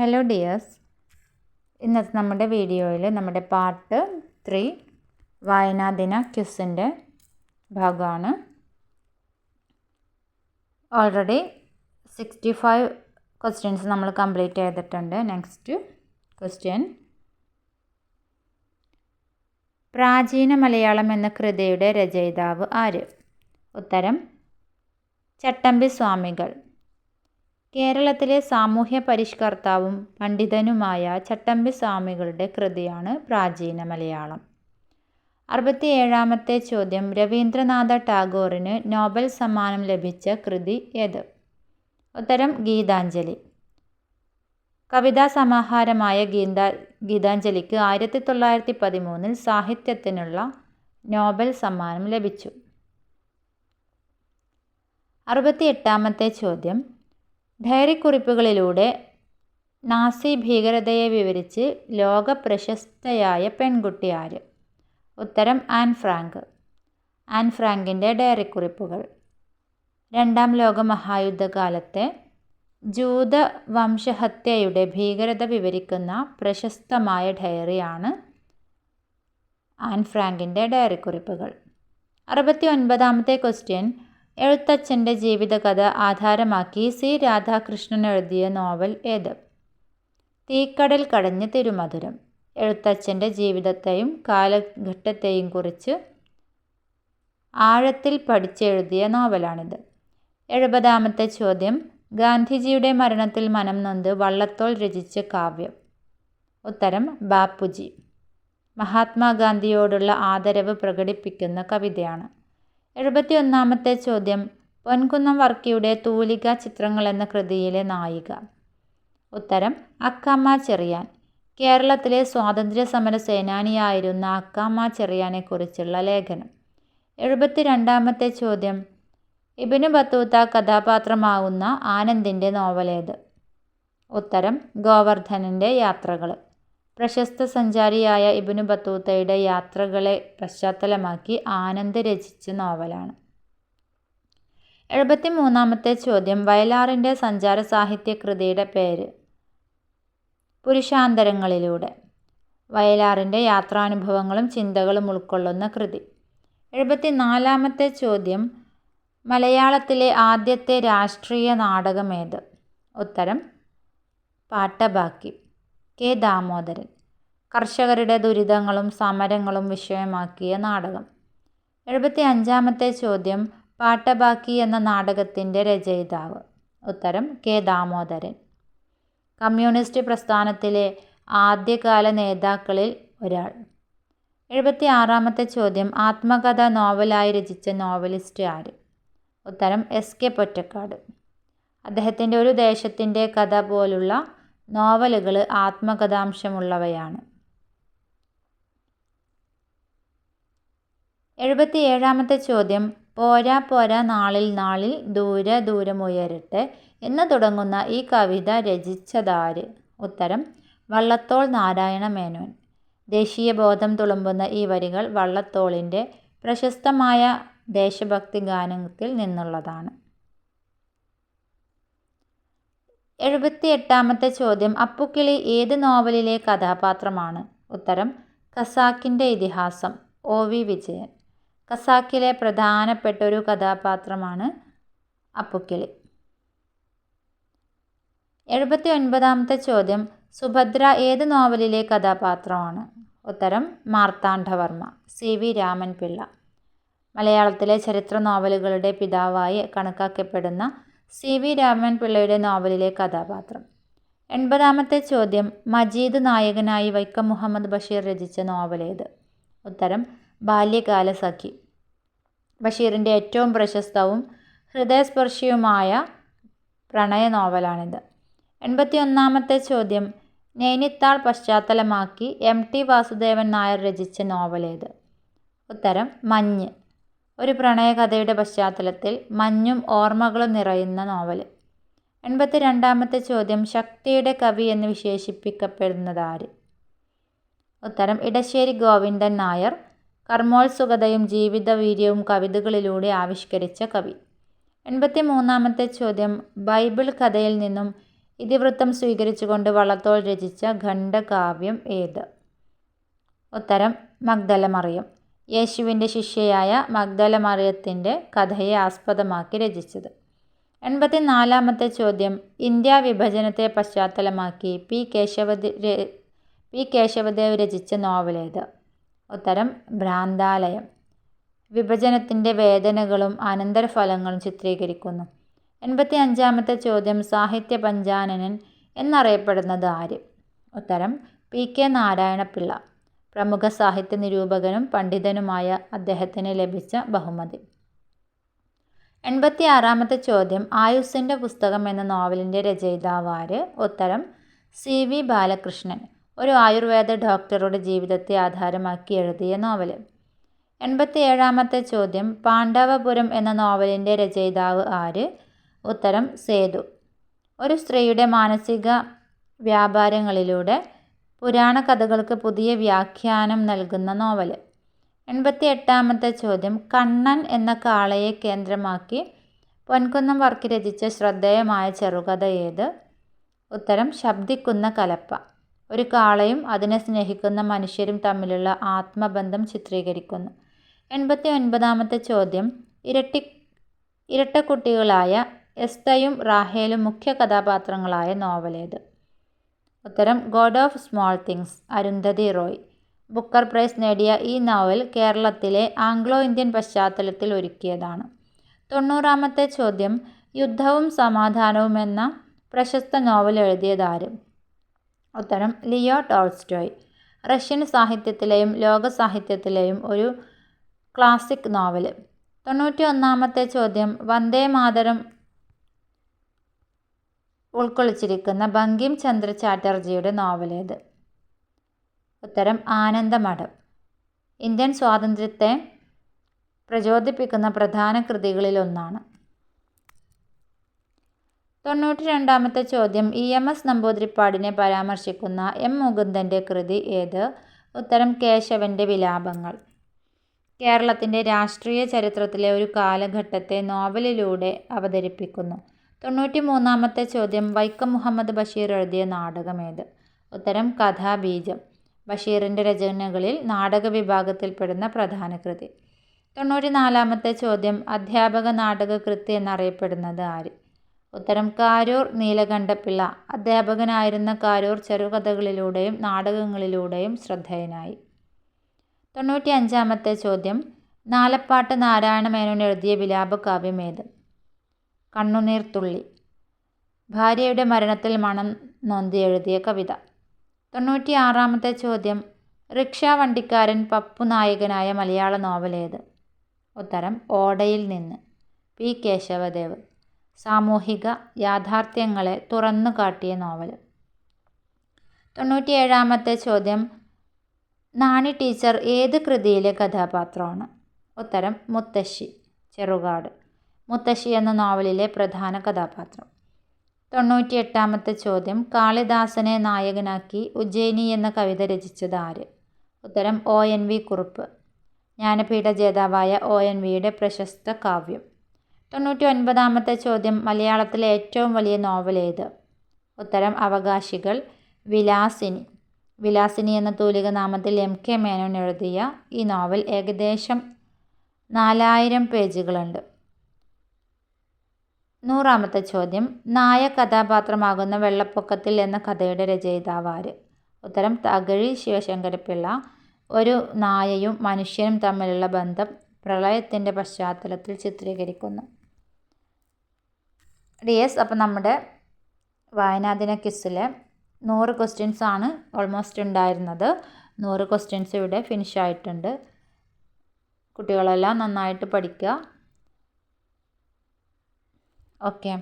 Hello dears ഇന്നത്തെ നമ്മുടെ വീഡിയോയിൽ നമ്മുടെ പാർട്ട് ത്രീ വായനാദിന ക്യുസിന്റെ ഭാഗമാണ്. ഓൾറെഡി സിക്സ്റ്റി ഫൈവ് ക്വസ്റ്റ്യൻസ് നമ്മൾ കംപ്ലീറ്റ് ചെയ്തിട്ടുണ്ട്. നെക്സ്റ്റ് ക്വസ്റ്റ്യൻ പ്രാചീന മലയാളം എന്ന കൃതിയുടെ രചയിതാവ് ആര്? ഉത്തരം ചട്ടമ്പി സ്വാമികൾ. കേരളത്തിലെ സാമൂഹ്യ പരിഷ്കർത്താവും പണ്ഡിതനുമായ ചട്ടമ്പി സ്വാമികളുടെ കൃതിയാണ് പ്രാചീന മലയാളം. അറുപത്തിയേഴാമത്തെ ചോദ്യം രവീന്ദ്രനാഥ ടാഗോറിന് നോബൽ സമ്മാനം ലഭിച്ച കൃതി ഏത്? ഉത്തരം ഗീതാഞ്ജലി. കവിതാ സമാഹാരമായ ഗീതാ ഗീതാഞ്ജലിക്ക് ആയിരത്തി തൊള്ളായിരത്തി പതിമൂന്നിൽ സാഹിത്യത്തിനുള്ള നോബൽ സമ്മാനം ലഭിച്ചു. അറുപത്തിയെട്ടാമത്തെ ചോദ്യം ഡയറിക്കുറിപ്പുകളിലൂടെ നാസി ഭീകരതയെ വിവരിച്ച് ലോക പ്രശസ്തയായ പെൺകുട്ടി ആര്? ഉത്തരം ആൻ ഫ്രാങ്ക്. ആൻ ഫ്രാങ്കിന്റെ ഡയറിക്കുറിപ്പുകൾ. രണ്ടാം ലോക മഹായുദ്ധകാലത്തെ ജൂത വംശഹത്യയുടെ ഭീകരത വിവരിക്കുന്ന പ്രശസ്തമായ ഡയറിയാണ് ആൻ ഫ്രാങ്കിന്റെ ഡയറിക്കുറിപ്പുകൾ. അറുപത്തി ഒൻപതാമത്തെ ക്വസ്റ്റ്യൻ എഴുത്തച്ഛന്റെ ജീവിതകഥ ആധാരമാക്കി സി. രാധാകൃഷ്ണൻ എഴുതിയ നോവൽ ഏത്? തീക്കടൽ കടഞ്ഞ് തിരുമധുരം. എഴുത്തച്ഛന്റെ ജീവിതത്തെയും കാലഘട്ടത്തെയും കുറിച്ച് ആഴത്തിൽ പഠിച്ചെഴുതിയ നോവലാണിത്. എഴുപതാമത്തെ ചോദ്യം. ഗാന്ധിജിയുടെ മരണത്തിൽ മനം നൊന്ത് വള്ളത്തോൾ രചിച്ച കാവ്യം. ഉത്തരം ബാപ്പുജി. മഹാത്മാഗാന്ധിയോടുള്ള ആദരവ് പ്രകടിപ്പിക്കുന്ന കവിതയാണ്. എഴുപത്തി ഒന്നാമത്തെ ചോദ്യം. പൊൻകുന്നം വർക്കിയുടെ തൂലിക ചിത്രങ്ങൾ എന്ന കൃതിയിലെ നായിക. ഉത്തരം അക്കാമ്മ ചെറിയാൻ. കേരളത്തിലെ സ്വാതന്ത്ര്യ സമര സേനാനിയായിരുന്ന അക്കാമ്മ ചെറിയാനെക്കുറിച്ചുള്ള ലേഖനം. എഴുപത്തി രണ്ടാമത്തെ ചോദ്യം. ഇബിനു ബത്തൂത്ത കഥാപാത്രമാവുന്ന ആനന്ദിന്റെ നോവലേത്? ഉത്തരം ഗോവർദ്ധനന്റെ യാത്രകൾ. പ്രശസ്ത സഞ്ചാരിയായ ഇബിനു ബത്തൂത്തയുടെ യാത്രകളെ പശ്ചാത്തലമാക്കി ആനന്ദ് രചിച്ച നോവലാണ്. എഴുപത്തി മൂന്നാമത്തെ ചോദ്യം വയലാറിന്റെ സഞ്ചാര സാഹിത്യ കൃതിയുടെ പേര്. പുരുഷാന്തരങ്ങളിലൂടെ. വയലാറിന്റെ യാത്രാനുഭവങ്ങളും ചിന്തകളും ഉൾക്കൊള്ളുന്ന കൃതി. എഴുപത്തി നാലാമത്തെ ചോദ്യം മലയാളത്തിലെ ആദ്യത്തെ രാഷ്ട്രീയ നാടകമേത്? ഉത്തരം പാട്ടബാക്കി. കെ ദാമോദരൻ. കർഷകരുടെ ദുരിതങ്ങളും സമരങ്ങളും വിഷയമാക്കിയ നാടകം. എഴുപത്തി അഞ്ചാമത്തെ ചോദ്യം പാട്ടബാക്കി എന്ന നാടകത്തിന്റെ രചയിതാവ്. ഉത്തരം കെ ദാമോദരൻ. കമ്മ്യൂണിസ്റ്റ് പ്രസ്ഥാനത്തിലെ ആദ്യകാല നേതാക്കളിൽ ഒരാൾ. എഴുപത്തി ആറാമത്തെ ചോദ്യം ആത്മകഥ നോവലായി രചിച്ച നോവലിസ്റ്റ് ആര്? ഉത്തരം എസ് കെ പൊറ്റക്കാട്. അദ്ദേഹത്തിന്റെ ഒരു ദേശത്തിന്റെ കഥ പോലുള്ള നോവലുകൾ ആത്മകഥാംശമുള്ളവയാണ്. എഴുപത്തി ഏഴാമത്തെ ചോദ്യം പോരാ പോരാ നാളിൽ നാളിൽ ദൂര ദൂരമുയരട്ടെ എന്ന് തുടങ്ങുന്ന ഈ കവിത രചിച്ചതാര്? ഉത്തരം വള്ളത്തോൾ നാരായണ മേനോൻ. ദേശീയബോധം തുളുമ്പുന്ന ഈ വരികൾ വള്ളത്തോളിന്റെ പ്രശസ്തമായ ദേശഭക്തി ഗാനത്തിൽ നിന്നുള്ളതാണ്. എഴുപത്തി എട്ടാമത്തെ ചോദ്യം അപ്പുക്കിളി ഏത് നോവലിലെ കഥാപാത്രമാണ്? ഉത്തരം കസാക്കിന്റെ ഇതിഹാസം. O V Vijayan. കസാക്കിലെ പ്രധാനപ്പെട്ട ഒരു കഥാപാത്രമാണ് അപ്പുക്കിളി. എഴുപത്തി ഒൻപതാമത്തെ ചോദ്യം സുഭദ്ര ഏത് നോവലിലെ കഥാപാത്രമാണ്? ഉത്തരം മാർത്താണ്ഡവർമ്മ സി വി രാമൻ പിള്ള മലയാളത്തിലെ ചരിത്ര നോവലുകളുടെ പിതാവായി കണക്കാക്കപ്പെടുന്ന സി വി രാമൻ പിള്ളയുടെ നോവലിലെ കഥാപാത്രം. എൺപതാമത്തെ ചോദ്യം മജീദ് നായകനായി വൈക്കം മുഹമ്മദ് ബഷീർ രചിച്ച നോവലേത്? ഉത്തരം ബാല്യകാല സഖി. ബഷീറിന്റെ ഏറ്റവും പ്രശസ്തവും ഹൃദയസ്പർശിയുമായ പ്രണയ നോവലാണിത്. എൺപത്തിയൊന്നാമത്തെ ചോദ്യം നൈനിത്താൾ പശ്ചാത്തലമാക്കി എം ടി വാസുദേവൻ നായർ രചിച്ച നോവലേത്? ഉത്തരം മഞ്ഞ്. ഒരു പ്രണയകഥയുടെ പശ്ചാത്തലത്തിൽ മഞ്ഞും ഓർമ്മകളും നിറയുന്ന നോവൽ. എൺപത്തി രണ്ടാമത്തെ ചോദ്യം ശക്തിയുടെ കവി എന്ന് വിശേഷിപ്പിക്കപ്പെടുന്നത് ആര് ഉത്തരം ഇടശ്ശേരി ഗോവിന്ദൻ നായർ കർമ്മോത്സുകതയും ജീവിതവീര്യവും കവിതകളിലൂടെ ആവിഷ്കരിച്ച കവി. എൺപത്തി മൂന്നാമത്തെ ചോദ്യം ബൈബിൾ കഥയിൽ നിന്നും ഇതിവൃത്തം സ്വീകരിച്ചുകൊണ്ട് വള്ളത്തോൾ രചിച്ച ഖണ്ഡകാവ്യം ഏത്? ഉത്തരം മഗ്ദല മറിയം യേശുവിന്റെ ശിഷ്യയായ മഗ്ദല മറിയത്തിന്റെ കഥയെ ആസ്പദമാക്കി രചിച്ചത്. എൺപത്തിനാലാമത്തെ ചോദ്യം ഇന്ത്യ വിഭജനത്തെ പശ്ചാത്തലമാക്കി പി കേശവദേ പി കേശവദേവ് രചിച്ച നോവലേത്? ഉത്തരം ഭ്രാന്താലയം. വിഭജനത്തിന്റെ വേദനകളും അനന്തരഫലങ്ങളും ചിത്രീകരിക്കുന്നു. എൺപത്തി അഞ്ചാമത്തെ ചോദ്യം സാഹിത്യ പഞ്ചാനനൻ എന്നറിയപ്പെടുന്നത് ആര്? ഉത്തരം പി കെ നാരായണപിള്ള. പ്രമുഖ സാഹിത്യ നിരൂപകനും പണ്ഡിതനുമായ അദ്ദേഹത്തിന് ലഭിച്ച ബഹുമതി. എൺപത്തി ആറാമത്തെ ചോദ്യം. ആയുസിന്റെ പുസ്തകം എന്ന നോവലിന്റെ രചയിതാവാര്? ഉത്തരം സി. വി. ബാലകൃഷ്ണൻ. ഒരു ആയുർവേദ ഡോക്ടറുടെ ജീവിതത്തെ ആധാരമാക്കി എഴുതിയ നോവൽ എൺപത്തി ഏഴാമത്തെ ചോദ്യം. പാണ്ഡവപുരം എന്ന നോവലിന്റെ രചയിതാവ് ആര്? ഉത്തരം സേതു. ഒരു സ്ത്രീയുടെ മാനസിക വ്യാപാരങ്ങളിലൂടെ പുരാണ കഥകൾക്ക് പുതിയ വ്യാഖ്യാനം നൽകുന്ന നോവൽ എൺപത്തി എട്ടാമത്തെ ചോദ്യം കണ്ണൻ എന്ന കാളയെ കേന്ദ്രമാക്കി പൊൻകുന്നം വർക്ക് രചിച്ച ശ്രദ്ധേയമായ ചെറുകഥ ഏത്? ഉത്തരം ശബ്ദിക്കുന്ന കലപ്പ. ഒരു കാളയും അതിനെ സ്നേഹിക്കുന്ന മനുഷ്യരും തമ്മിലുള്ള ആത്മബന്ധം ചിത്രീകരിക്കുന്നു. എൺപത്തി ഒൻപതാമത്തെ ചോദ്യം ഇരട്ടി ഇരട്ടക്കുട്ടികളായ എസ്തയും റാഹേലും മുഖ്യ കഥാപാത്രങ്ങളായ നോവലേത്? ഉത്തരം God of small things Arundhati Roy. Booker prize നേടിയ ഈ നോവൽ കേരളത്തിലെ ആംഗ്ലോ ഇന്ത്യൻ പശ്ചാത്തലത്തിൽ ഒരുക്കിയതാണ്. തൊണ്ണൂറാമത്തെ ചോദ്യം യുദ്ധവും സമാധാനവും എന്ന പ്രശസ്ത നോവൽ എഴുതിയതാര്? ഉത്തരം ലിയോ ടോൾസ്റ്റോയ്. റഷ്യൻ സാഹിത്യത്തിലെയും ലോക സാഹിത്യത്തിലെയും ഒരു ക്ലാസിക് നോവൽ തൊണ്ണൂറ്റി ഒന്നാമത്തെ ചോദ്യം വന്ദേ മാതരം ഉൾക്കൊള്ളിച്ചിരിക്കുന്ന ബങ്കിം ചന്ദ്ര ചാറ്റർജിയുടെ നോവലേത്. ഉത്തരം ആനന്ദമഠം. ഇന്ത്യൻ സ്വാതന്ത്ര്യത്തെ പ്രചോദിപ്പിക്കുന്ന പ്രധാന കൃതികളിലൊന്നാണ്. തൊണ്ണൂറ്റി രണ്ടാമത്തെ ചോദ്യം ഇ എം എസ് നമ്പൂതിരിപ്പാടിനെ പരാമർശിക്കുന്ന എം മുകുന്ദന്റെ കൃതി ഏത്? ഉത്തരം കേശവന്റെ വിലാപങ്ങൾ. കേരളത്തിന്റെ രാഷ്ട്രീയ ചരിത്രത്തിലെ ഒരു കാലഘട്ടത്തെ നോവലിലൂടെ അവതരിപ്പിക്കുന്നു. തൊണ്ണൂറ്റി മൂന്നാമത്തെ ചോദ്യം വൈക്കം മുഹമ്മദ് ബഷീർ എഴുതിയ നാടകമേത്? ഉത്തരം കഥാബീജം. ബഷീറിന്റെ രചനകളിൽ നാടക വിഭാഗത്തിൽപ്പെടുന്ന പ്രധാന കൃതി. തൊണ്ണൂറ്റി നാലാമത്തെ ചോദ്യം അധ്യാപക നാടകകൃത്ത് എന്നറിയപ്പെടുന്നത് ആര്? ഉത്തരം കാരൂർ നീലകണ്ഠപിള്ള അധ്യാപകനായിരുന്ന കാരൂർ ചെറുകഥകളിലൂടെയും നാടകങ്ങളിലൂടെയും ശ്രദ്ധേയനായി. തൊണ്ണൂറ്റി അഞ്ചാമത്തെ ചോദ്യം നാലപ്പാട്ട് നാരായണ മേനോൻ എഴുതിയ വിലാപകാവ്യം ഏത് കണ്ണുനീർ തുള്ളി. ഭാര്യയുടെ മരണത്തിൽ മണം നൊന്തി എഴുതിയ കവിത. തൊണ്ണൂറ്റിയാറാമത്തെ ചോദ്യം റിക്ഷാ വണ്ടിക്കാരൻ പപ്പു നായകനായ മലയാള നോവൽ ഏത്? ഉത്തരം ഓടയിൽ നിന്ന്. പി. കേശവദേവ്. സാമൂഹിക യാഥാർത്ഥ്യങ്ങളെ തുറന്നു കാട്ടിയ നോവൽ. തൊണ്ണൂറ്റിയേഴാമത്തെ ചോദ്യം നാണി ടീച്ചർ ഏത് കൃതിയിലെ കഥാപാത്രമാണ്? ഉത്തരം മുത്തശ്ശി ചെറുകാട്. മുത്തശ്ശി എന്ന നോവലിലെ പ്രധാന കഥാപാത്രം. തൊണ്ണൂറ്റിയെട്ടാമത്തെ ചോദ്യം കാളിദാസനെ നായകനാക്കി ഉജ്ജയിനി എന്ന കവിത രചിച്ചത് ആര്? ഉത്തരം O. N. V. Kurup. Jnanpith ജേതാവായ ഒ. എൻ. വിയുടെ പ്രശസ്ത കാവ്യം. തൊണ്ണൂറ്റി ഒൻപതാമത്തെ ചോദ്യം മലയാളത്തിലെ ഏറ്റവും വലിയ നോവൽ ഏത്? ഉത്തരം അവകാശികൾ വിലാസിനി. വിലാസിനി എന്ന തൂലിക നാമത്തിൽ എം. കെ. മേനോൻ എഴുതിയ ഈ നോവൽ ഏകദേശം നാലായിരം പേജുകളുണ്ട്. നൂറാമത്തെ ചോദ്യം. നായ കഥാപാത്രമാകുന്ന വെള്ളപ്പൊക്കത്തിൽ എന്ന കഥയുടെ രചയിതാവ് ആര് ഉത്തരം തകഴി ശിവശങ്കരപ്പിള്ള. ഒരു നായയും മനുഷ്യനും തമ്മിലുള്ള ബന്ധം പ്രളയത്തിന്റെ പശ്ചാത്തലത്തിൽ ചിത്രീകരിക്കുന്നു. ഡിയസ് അപ്പം നമ്മുടെ വായനാദിന ക്വിസിലെ നൂറ് ക്വസ്റ്റ്യൻസ് ആണ് ഓൾമോസ്റ്റ് ഉണ്ടായിരുന്നത്. നൂറ് ക്വസ്റ്റ്യൻസ് ഇവിടെ ഫിനിഷ് ആയിട്ടുണ്ട് കുട്ടികളെല്ലാം നന്നായിട്ട് പഠിക്കുക ಓಕೆ